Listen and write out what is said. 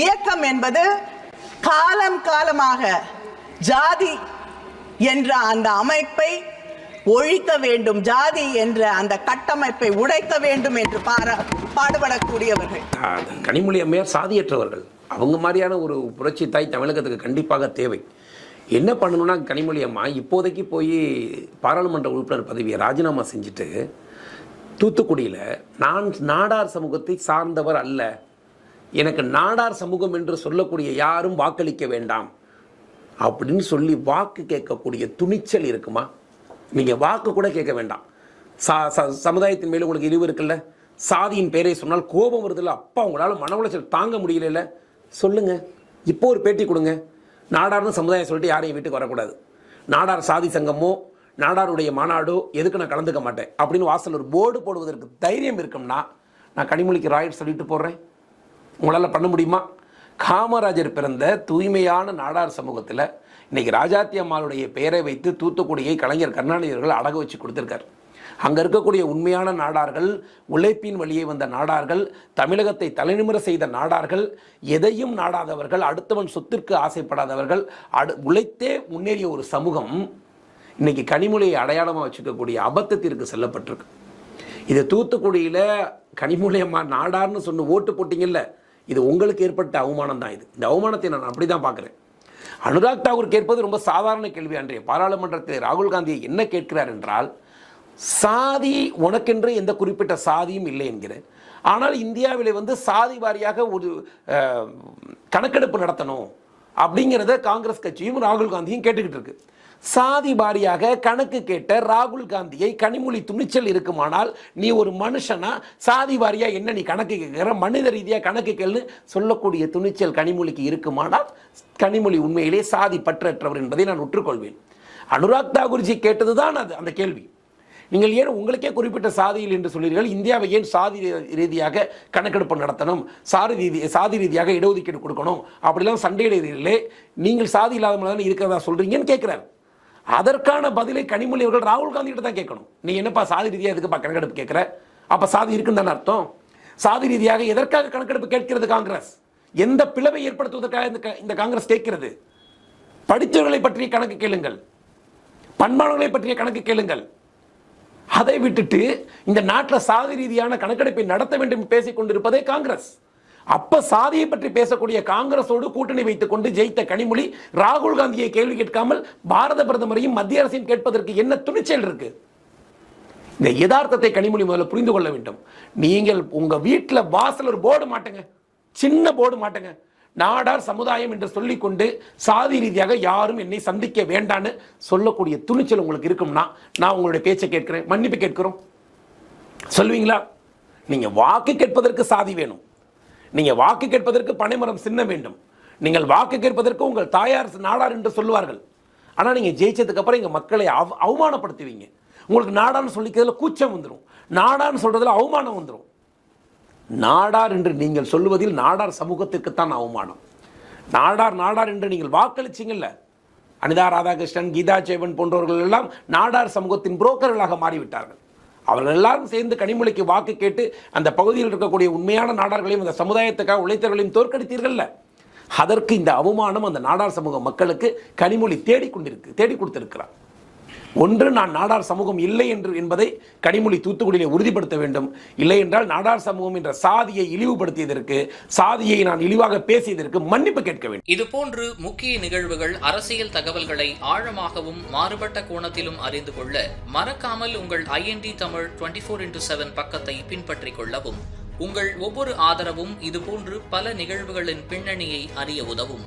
இயக்கம் என்பது காலம் காலமாக ஜாதி என்ற அந்த அமைப்பை ஒழிக்க வேண்டும் ஜாதி என்ற அந்த கட்டமைப்பை உடைக்க வேண்டும் என்று பாரா பாடுபடக்கூடியவர்கள். கனிமொழி அம்மையார் சாதியற்றவர்கள். அவங்க மாதிரியான ஒரு புரட்சி தாய் தமிழகத்துக்கு கண்டிப்பாக தேவை. என்ன பண்ணணும்னா கனிமொழி அம்மா இப்போதைக்கு போய் பாராளுமன்ற உறுப்பினர் பதவியை ராஜினாமா செஞ்சுட்டு தூத்துக்குடியில் நான் நாடார் சமூகத்தை சார்ந்தவர் அல்ல. எனக்கு நாடார் சமூகம் என்று சொல்லக்கூடிய யாரும் வாக்களிக்க வேண்டாம். அப்படின்னு சொல்லி வாக்கு கேட்கக்கூடிய துணிச்சல் இருக்குமா? நீங்கள் வாக்கு கூட கேட்க வேண்டாம். சா ச- சமுதாயத்தின் மேலே உங்களுக்கு இழிவு இருக்குல்ல? சாதியின் பேரை சொன்னால் கோபம் வருதுல்ல? அப்பா உங்களால் மன உளைச்சல் தாங்க முடியல சொல்லுங்கள் இப்போ ஒரு பேட்டி கொடுங்க. நாடார்னு சமுதாயம் சொல்லிட்டு யாரையும் வீட்டுக்கு வரக்கூடாது. நாடார் சாதி சங்கமோ நாடாருடைய மாநாடோ எதுக்கு நான் கலந்துக்க மாட்டேன். அப்படின்னு வாசல் ஒரு போர்டு போடுவதற்கு தைரியம் இருக்கும்னா நான் கனிமொழிக்கு ராய்ட் சொல்லிட்டு போடுறேன் உங்களால் பண்ண முடியுமா? காமராஜர் பிறந்த தூய்மையான நாடார் சமூகத்தில் இன்னைக்கு ராஜாத்தி அம்மாளுடைய பெயரை வைத்து தூத்துக்குடியை கலைஞர் கருணாநிதியர்கள் அடக வச்சு கொடுத்துருக்காரு. அங்கே இருக்கக்கூடிய உண்மையான நாடார்கள் உழைப்பின் வழியே வந்த நாடார்கள் தமிழகத்தை தலைநிமிர செய்த நாடார்கள் எதையும் நாடாதவர்கள் அடுத்தவன் சொத்திற்கு ஆசைப்படாதவர்கள் அடு உழைத்தே முன்னேறிய ஒரு சமூகம் இன்றைக்கி கனிமொழியை அடையாளமாக வச்சுக்கக்கூடிய அபத்தத்திற்கு செல்லப்பட்டிருக்கு. இது தூத்துக்குடியில் கனிமொழி அம்மா நாடார்னு சொன்ன ஓட்டு போட்டிங்கல்ல இது உங்களுக்கு ஏற்பட்ட அவமானம் தான் இது. இந்த அவமானத்தை நான் அப்படி தான் பார்க்குறேன். அனுராக் தாகூர் கேட்பது ரொம்ப சாதாரண கேள்வி அன்றைய பாராளுமன்றத்தில் ராகுல் காந்தியை என்ன கேட்கிறார் என்றால் சாதி உனக்கென்று எந்த குறிப்பிட்ட சாதியும் இல்லை என்கிற ஆனால் இந்தியாவிலே வந்து சாதி வாரியாக ஒரு கணக்கெடுப்பு நடத்தணும் அப்படிங்கிறத காங்கிரஸ் கட்சியும் ராகுல் காந்தியும் கேட்டுக்கிட்டு இருக்கு. சாதி வாரியாக கணக்கு கேட்ட ராகுல் காந்தியை கனிமொழி துணிச்சல் இருக்குமானால் நீ ஒரு மனுஷனா? சாதி வாரியாக என்ன நீ கணக்கு கேட்குற? மனித ரீதியாக கணக்கு கேள்னு சொல்லக்கூடிய துணிச்சல் கனிமொழிக்கு இருக்குமானால் கனிமொழி உண்மையிலே சாதி பற்றற்றவர் என்பதை நான் ஒற்றுக்கொள்வேன். அனுராக் தாகூர்ஜி கேட்டதுதான் அது அந்த கேள்வி. நீங்கள் ஏன் உங்களுக்கே குறிப்பிட்ட சாதியில் என்று சொல்கிறீர்கள்? இந்தியாவை ஏன் சாதி ரீ- ரீதியாக கணக்கெடுப்பு நடத்தணும்? சாதி ரீதி சாதி ரீதியாக இடஒதுக்கீடு கொடுக்கணும்? அப்படிலாம் சண்டையிடுறீர்களே நீங்கள் சாதி இல்லாத இருக்கிறதா சொல்கிறீங்கன்னு கேட்குறாரு. அதற்கான பதிலை கனிமொழி அவர்கள் ராகுல் காந்தி கிட்ட தான் கேட்கணும். நீ என்னப்பா சாதி ரீதியாக எதுக்குப்பா கணக்கெடுப்பு கேட்குற? அப்போ சாதி இருக்குன்னு தானே அர்த்தம். சாதி ரீதியாக எதற்காக கணக்கெடுப்பு கேட்கிறது காங்கிரஸ்? எந்த பிளவை ஏற்படுத்துவதற்காக இந்த க- இந்த காங்கிரஸ் கேட்கிறது? படித்தவர்களை பற்றிய கணக்கு கேளுங்கள். பண்பாளர்களை பற்றிய கணக்கு கேளுங்கள். அதை விட்டுட்டு இந்த நாட்டில் சாதி ரீதியான கணக்கெடுப்பை நடத்த வேண்டும் பேசிக்கொண்டிருப்பதே பேசிக் கொண்டிருப்பதே காங்கிரஸ். அப்ப சாதியை பற்றி பேசக்கூடிய காங்கிரஸோடு கூட்டணி வைத்துக் கொண்டு ஜெயித்த கனிமொழி ராகுல் காந்தியை கேள்வி கேட்காமல் பாரத பிரதமரையும் மத்திய அரசையும் கேட்பதற்கு என்ன துணிச்சல் இருக்கு? இந்த யதார்த்தத்தை கனிமொழி முதல்ல புரிந்து கொள்ள வேண்டும். நீங்கள் உங்க வீட்டில் வாசல் ஒரு போர்டு மாட்டுங்க. சின்ன போர்டு மாட்டுங்க. நாடார் சமுதாயம் என்று சொல்லிக்கொண்டு சாதி ரீதியாக யாரும் என்னை சந்திக்க வேண்டான்னு சொல்லக்கூடிய துணிச்சல் உங்களுக்கு இருக்கும்னா நான் உங்களுடைய பேச்சை கேட்கிறேன். மன்னிப்பு கேட்கிறோம். சொல்லுவீங்களா? நீங்க வாக்கு கேட்பதற்கு சாதி வேணும். நீங்கள் வாக்கு கேட்பதற்கு பனைமரம் சின்ன வேண்டும். நீங்கள் வாக்கு கேட்பதற்கு உங்கள் தாயார் நாடார் என்று சொல்லுவார்கள். ஆனால் நீங்கள் ஜெயிச்சதுக்கப்புறம் எங்கள் மக்களை அவ் அவமானப்படுத்துவீங்க. உங்களுக்கு நாடான்னு சொல்லிக்கிறதுல கூச்சம் வந்துடும் நாடான்னு சொல்கிறதுல அவமானம் வந்துடும் நாடார் என்று நீங்கள் சொல்லுவதில் நாடார் சமூகத்திற்குத்தான் அவமானம். நாடார் நாடார் என்று நீங்கள் வாக்களிச்சீங்கல்ல. அனிதா ராதாகிருஷ்ணன் கீதா சேவன் போன்றவர்கள் எல்லாம் நாடார் சமூகத்தின் புரோக்கர்களாக மாறிவிட்டார்கள். அவர்கள் எல்லாரும் சேர்ந்து கனிமொழிக்கு வாக்கு கேட்டு அந்த பகுதியில் இருக்கக்கூடிய உண்மையான நாடார்களையும் அந்த சமுதாயத்துக்காக உழைத்தவர்களையும் தோற்கடித்தீர்கள்ல. அதற்கு இந்த அவமானம் அந்த நாடார் சமூக மக்களுக்கு கனிமொழி தேடிக்கொண்டிருக்கு தேடி கொடுத்திருக்கிறார். ஒன்று நான் நாடார் சமூகம் இல்லை என்று என்பதை கனிமொழி தூத்துக்குடியிலே உறுதிப்படுத்த வேண்டும். இல்லை என்றால் நாடார் சமூகம் என்ற சாதியை இழிவுபடுத்தியதற்கு சாதியை நான் இழிவாக பேசியதற்கு மன்னிப்பு கேட்க வேண்டும். இதுபோன்று முக்கிய நிகழ்வுகள் அரசியல் தகவல்களை ஆழமாகவும் மாறுபட்ட கோணத்திலும் அறிந்து கொள்ள மறக்காமல் உங்கள் IND Tamil twenty four into seven பக்கத்தை பின்பற்றிக் கொள்ளவும். உங்கள் ஒவ்வொரு ஆதரவும் இதுபோன்று பல நிகழ்வுகளின் பின்னணியை அறிய உதவும்.